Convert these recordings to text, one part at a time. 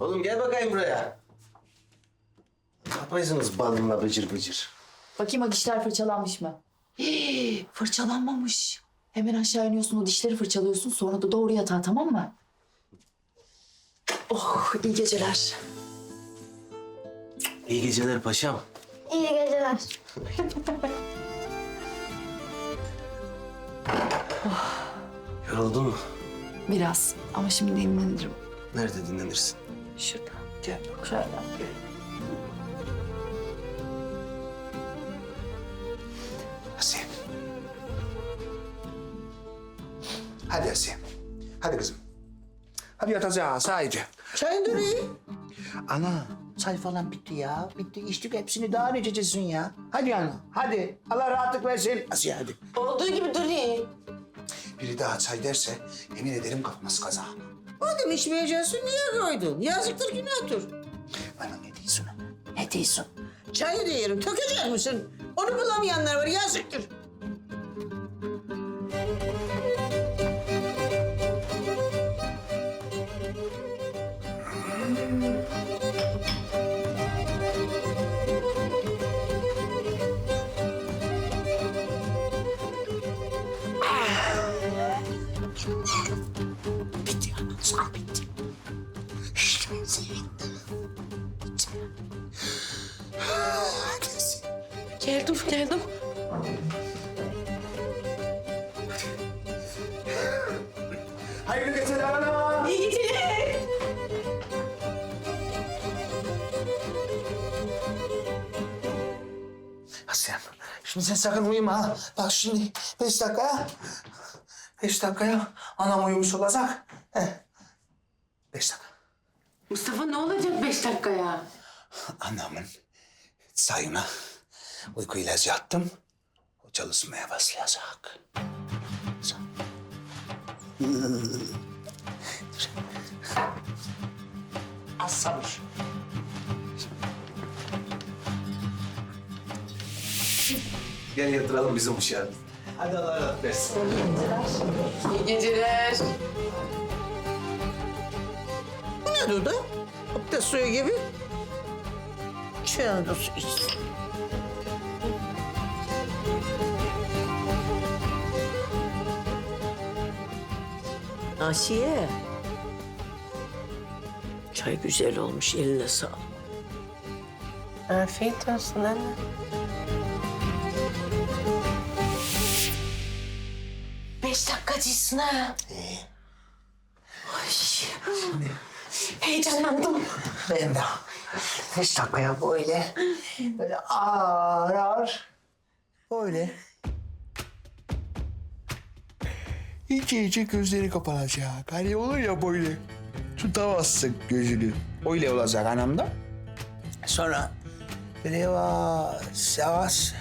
Oğlum gel bakayım buraya. Ne yapıyorsunuz balımla bıcır bıcır? Bakayım o dişler fırçalanmış mı? Hii, fırçalanmamış. Hemen aşağı iniyorsun o dişleri fırçalıyorsun sonra da doğru yatağa tamam mı? Oh iyi geceler. İyi geceler paşam. İyi geceler. Yoruldun mu? Biraz ama şimdi dinlenirim. Nerede dinlenirsin? Şurada. Gel bak. Şöyle. Asiye. Hadi Asiye. Hadi kızım. Hadi yatacağız sadece. Çayın duruyor. Ana çay falan bitti ya. Bitti içtik hepsini daha ne içeceksin ya. Hadi ana hadi. Allah rahatlık versin. Asiye hadi. Olduğu gibi duruyor. Biri daha çay derse yemin ederim kapmaz kaza. Madem içmeyeceksin niye koydun? Yazıktır günahtır. Bana ne diyorsun? Ne diyorsun? Çayı da yerim. Tökecek misin? Onu bulamayanlar var yazıktır. Geldim. Hayırlı geceler ana. İyi geceler. Asyan, şimdi sen sakın uyuma ha. Bak şimdi beş dakikaya, beş dakikaya anam uyumuş olacak. Heh. Beş dakika. Mustafa ne olacak beş dakikaya? Anamın sayına uyku ilacı attım. O çalışmaya başlayacak. Az sabır. Gel yatıralım bizim uşağı. Hadi Allah rahat versin. İyi geceler. Bu ne Duda? Abdest suyu gibi. Çayını su iç. Asiye. Çay güzel olmuş. Eline sağlık. Afiyet olsun anne. Beş dakikacısın ha. Ay. Heyecanlandım. Ben de beş dakikaya böyle, böyle ağır ağır, böyle. İyice iyice gözleri kapanacak. Hani olur ya böyle. Tutamazsın gözünü. Öyle olacak anamda. Sonra böyle yavaş yavaş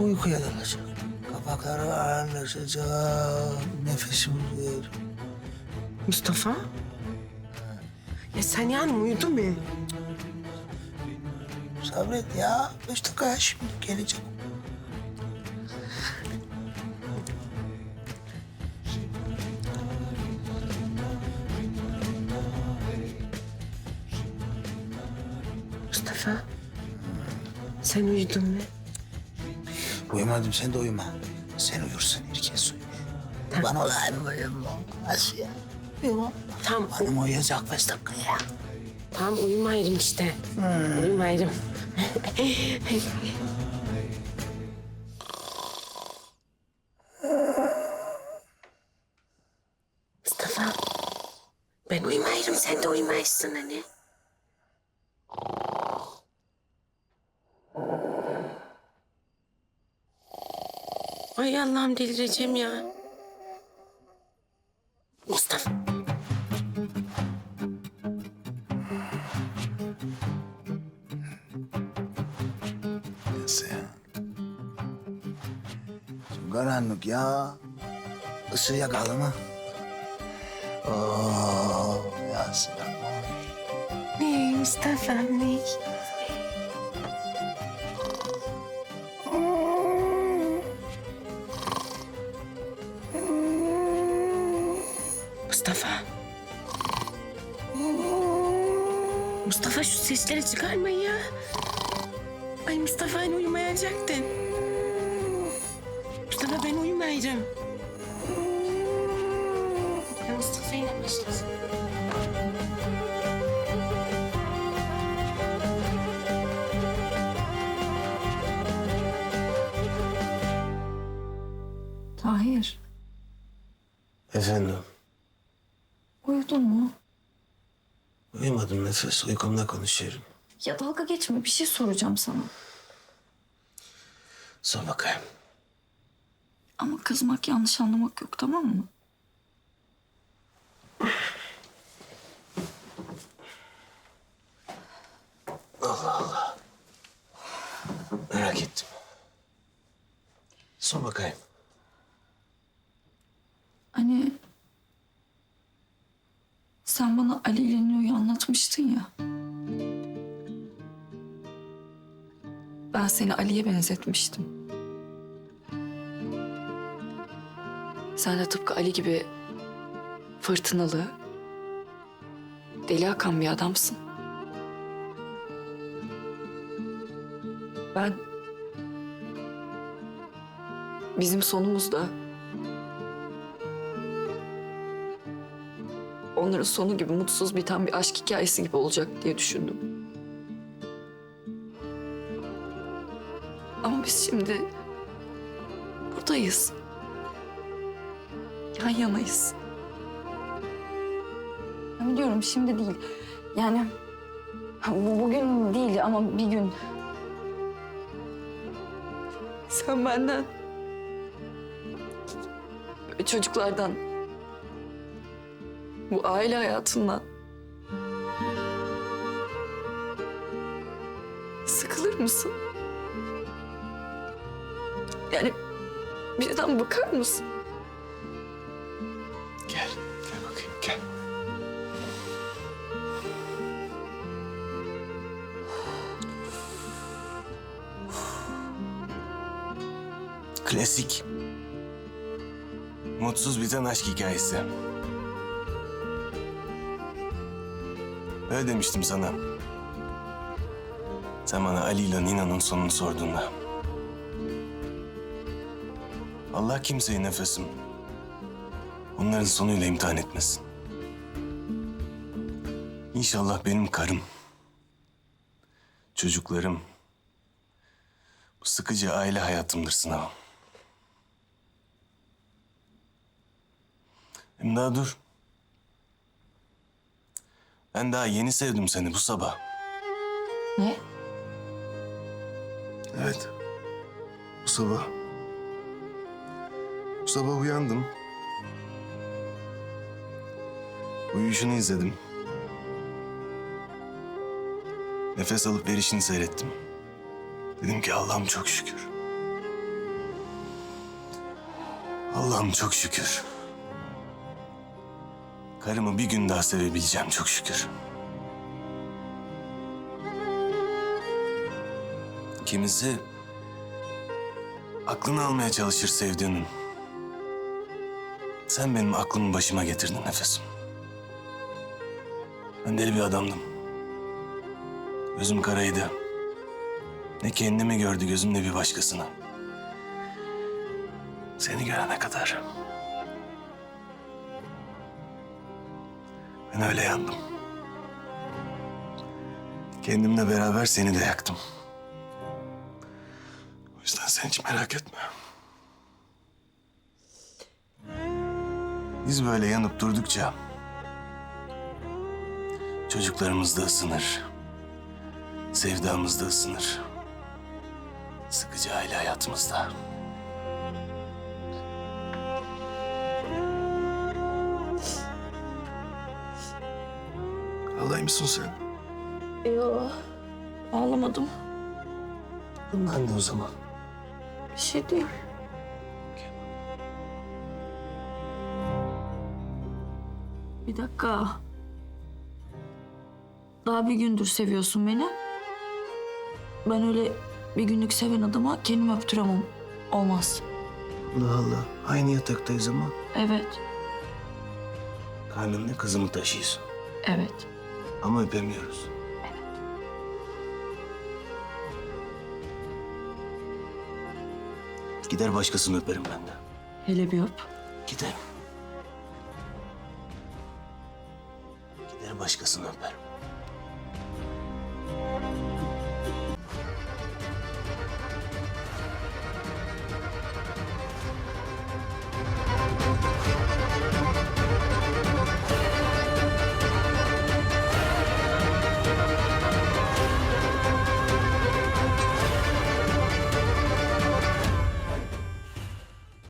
uykuya dalacak. Kapakları ağırlaşacak. Nefesim uzayacak. Mustafa? Ya sen yani uyudun mu? Sabret ya. Beş dakika şimdi gelecek. Sen uyudun mu? Uyumadım sen de uyuma. Sen uyursun herkes uyur. Bana olayım uyuma. Asiye. Uyuma. Tamam, Hanım uyuyacak beş dakika ya. tamam uyumayırım işte. Uyumayırım. Mustafa, ben uyumayırım, sen de uyumayısın hani. Ay Allah'ım delireceğim ya. Mustafa. Nasıl ya? Şimdi karanlık ya. Isı yakalı mı? Oo, ya sıra. Ne Mustafa ne? Mustafa. Mustafa şu sesleri çıkarma ya. Ay Mustafa hani uyumayacaktın. Mustafa ben uyumayacağım. Ya Mustafa ile başlasın. Tahir, Efendim, uyudun mu? uyumadım nefes. Uykumda konuşuyorum. Ya dalga geçme, bir şey soracağım sana. Sor bakayım. Ama kızmak, yanlış anlamak yok, tamam mı? Merak ettim. Sor bakayım. Hani... Sen bana Ali ile Nilo'yu anlatmıştın ya. Ben seni Ali'ye benzetmiştim. Sen de tıpkı Ali gibi fırtınalı, deli akan bir adamsın. Ben bizim sonumuzda onların sonu gibi mutsuz biten bir aşk hikayesi gibi olacak diye düşündüm. Ama biz şimdi buradayız. Yan yanayız. Biliyorum şimdi değil. Yani bu bugün değil ama bir gün. Sen benden çocuklardan bu aile hayatından sıkılır mısın? Yani birden bakar mısın? Gel, gel bakayım, gel. Klasik. Mutsuz biten aşk hikayesi. Öyle demiştim sana. Sen bana Ali ile Nina'nın sonunu sorduğunda. Allah kimseyi nefesim onların sonuyla imtihan etmesin. İnşallah benim karım, çocuklarım, bu sıkıcı aile hayatımdır sınavım. Hem daha dur. Ben daha yeni sevdim seni bu sabah. Ne? Evet. Bu sabah. Bu sabah uyandım. Uyuyuşunu izledim. Nefes alıp verişini seyrettim. Dedim ki Allah'ım çok şükür. Allah'ım çok şükür. Karımı bir gün daha sevebileceğim çok şükür. Kimisi aklını almaya çalışır sevdiğinin. Sen benim aklımı başıma getirdin nefesim. Ben deli bir adamdım. Gözüm karaydı. Ne kendimi gördü gözüm ne bir başkasını. Seni görene kadar. Ben öyle yandım. Kendimle beraber seni de yaktım. O yüzden sen hiç merak etme. Biz böyle yanıp durdukça çocuklarımız da ısınır. Sevdamız da ısınır. Sıkıcı aile hayatımızda. Mısın sen? Yok. Ağlamadım. Ben de o zaman. Bir şey değil. Bir dakika. Daha bir gündür seviyorsun beni. Ben öyle bir günlük seven adama kendimi öptüremem. Olmaz. Allah Allah. Aynı yataktayız ama. Evet. Karnında kızımı taşıyorsun. Evet. Ama öpemiyoruz. Gider başkasını öperim ben de. Hele bir öp. Giderim. Gider başkasını öperim.